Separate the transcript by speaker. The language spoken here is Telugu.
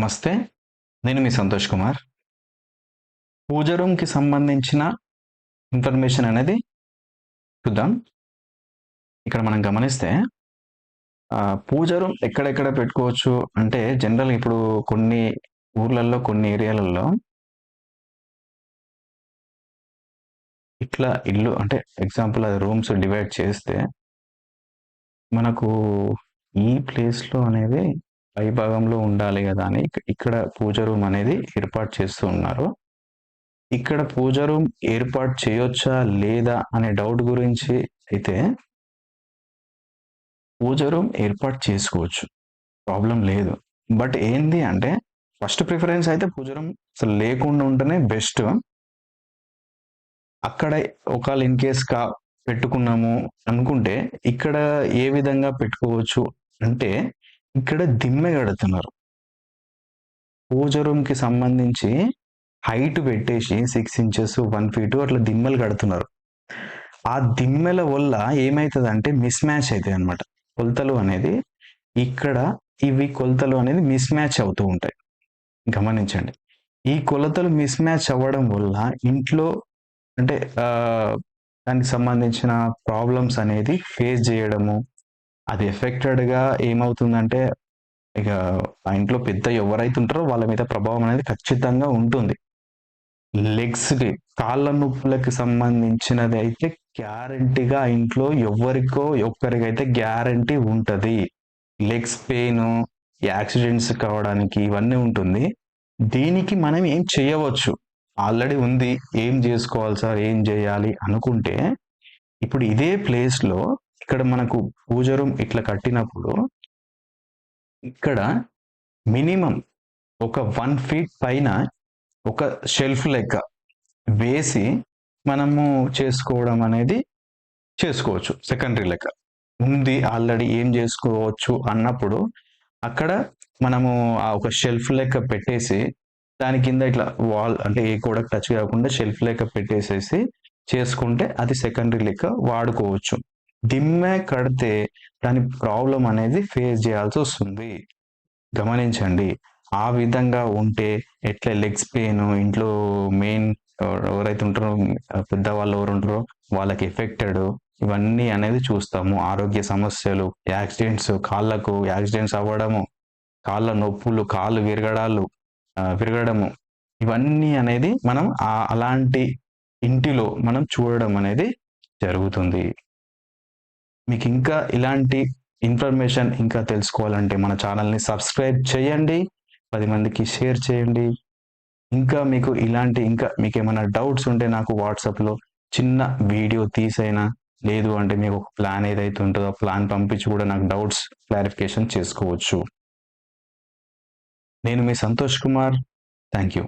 Speaker 1: నమస్తే నేను మీ సంతోష్ కుమార్. పూజ రూమ్కి సంబంధించిన ఇన్ఫర్మేషన్ అనేది చూద్దాం. ఇక్కడ మనం గమనిస్తే పూజ రూమ్ ఎక్కడెక్కడ పెట్టుకోవచ్చు అంటే జనరల్ ఇప్పుడు కొన్ని ఊర్లలో కొన్ని ఏరియాలలో ఇట్లా ఇల్లు అంటే ఎగ్జాంపుల్ అది రూమ్స్ డివైడ్ చేస్తే మనకు ఈ ప్లేస్లో అనేది పై భాగంలో ఉండాలి కదా అని ఇక్కడ పూజ రూమ్ అనేది ఏర్పాటు చేస్తూ ఉన్నారు. ఇక్కడ పూజ రూమ్ ఏర్పాటు చేయొచ్చా లేదా అనే డౌట్ గురించి అయితే పూజ రూమ్ ఏర్పాటు చేసుకోవచ్చు. ప్రాబ్లం లేదు. బట్ ఏంది అంటే ఫస్ట్ ప్రిఫరెన్స్ అయితే పూజ రూమ్ అసలు లేకుండా ఉంటేనే బెస్ట్. అక్కడ ఒకవేళ ఇన్ కేస్ కా పెట్టుకున్నాము అనుకుంటే ఇక్కడ ఏ విధంగా పెట్టుకోవచ్చు అంటే ఇక్కడ దిమ్మె కడుతున్నారు. పూజ రూమ్కి సంబంధించి హైట్ పెట్టేసి సిక్స్ ఇంచెస్ వన్ ఫీట్ అట్లా దిమ్మలు కడుతున్నారు. ఆ దిమ్మెల వల్ల ఏమవుతుంది అంటే మిస్ మ్యాచ్ అవుతాయి అనమాట కొలతలు అనేది ఇక్కడ ఇవి కొలతలు అనేది మిస్ మ్యాచ్ అవుతూ ఉంటాయి. గమనించండి. ఈ కొలతలు మిస్ మ్యాచ్ అవ్వడం వల్ల ఇంట్లో అంటే దానికి సంబంధించిన ప్రాబ్లమ్స్ అనేది ఫేస్ చేయడము అది ఎఫెక్టెడ్గా ఏమవుతుందంటే ఇక ఆ ఇంట్లో పెద్ద ఎవరైతే ఉంటారో వాళ్ళ మీద ప్రభావం అనేది ఖచ్చితంగా ఉంటుంది. లెగ్స్కి కాళ్ళ నొప్పులకు సంబంధించినది అయితే గ్యారంటీగా ఇంట్లో ఎవరికో ఒక్కరికైతే గ్యారంటీ ఉంటుంది. లెగ్స్ పెయిన్ యాక్సిడెంట్స్ కావడానికి ఇవన్నీ ఉంటుంది. దీనికి మనం ఏం చేయవచ్చు? ఆల్రెడీ ఉంది ఏం చేసుకోవాలి సార్ ఏం చేయాలి అనుకుంటే ఇప్పుడు ఇదే ప్లేస్లో ఇక్కడ మనకు పూజ రూమ్ ఇట్లా కట్టినప్పుడు ఇక్కడ మినిమం ఒక వన్ ఫీట్ పైన ఒక షెల్ఫ్ లెక్క వేసి మనము చేసుకోవడం అనేది చేసుకోవచ్చు సెకండరీ లెక్క. ఉంది ఆల్రెడీ ఏం చేసుకోవచ్చు అన్నప్పుడు అక్కడ మనము ఆ ఒక షెల్ఫ్ లెక్క పెట్టేసి దాని కింద ఇట్లా వాల్ అంటే ఏ కూడా టచ్ కాకుండా షెల్ఫ్ లెక్క పెట్టేసేసి చేసుకుంటే అది సెకండరీ లెక్క వాడుకోవచ్చు. దిమ్మె కడితే దాని ప్రాబ్లం అనేది ఫేస్ చేయాల్సి వస్తుంది. గమనించండి. ఆ విధంగా ఉంటే ఎట్లా లెగ్స్ పెయిన్ ఇంట్లో మెయిన్ ఎవరైతే ఉంటారో పెద్దవాళ్ళు ఎవరు ఉంటారో వాళ్ళకి ఎఫెక్టెడ్ ఇవన్నీ అనేది చూస్తాము. ఆరోగ్య సమస్యలు యాక్సిడెంట్స్ కాళ్ళకు యాక్సిడెంట్స్ అవ్వడము కాళ్ళ నొప్పులు కాళ్ళు విరగడాలు విరగడము. ఇవన్నీ అనేది మనం అలాంటి ఇంటిలో మనం చూడడం అనేది జరుగుతుంది. మీకు ఇంకా ఇలాంటి ఇన్ఫర్మేషన్ ఇంకా తెలుసుకోవాలంటే మన ఛానల్ని సబ్స్క్రైబ్ చేయండి పది మందికి షేర్ చేయండి. ఇంకా మీకు ఇలాంటి ఇంకా మీకు ఏమైనా డౌట్స్ ఉంటే నాకు వాట్సాప్లో చిన్న వీడియో తీసైనా లేదు అంటే మీకు ఒక ప్లాన్ ఏదైతే ఉంటుందో ఆ ప్లాన్ పంపించి కూడా నాకు డౌట్స్ క్లారిఫికేషన్ చేసుకోవచ్చు. నేను మీ సంతోష్ కుమార్. Thank you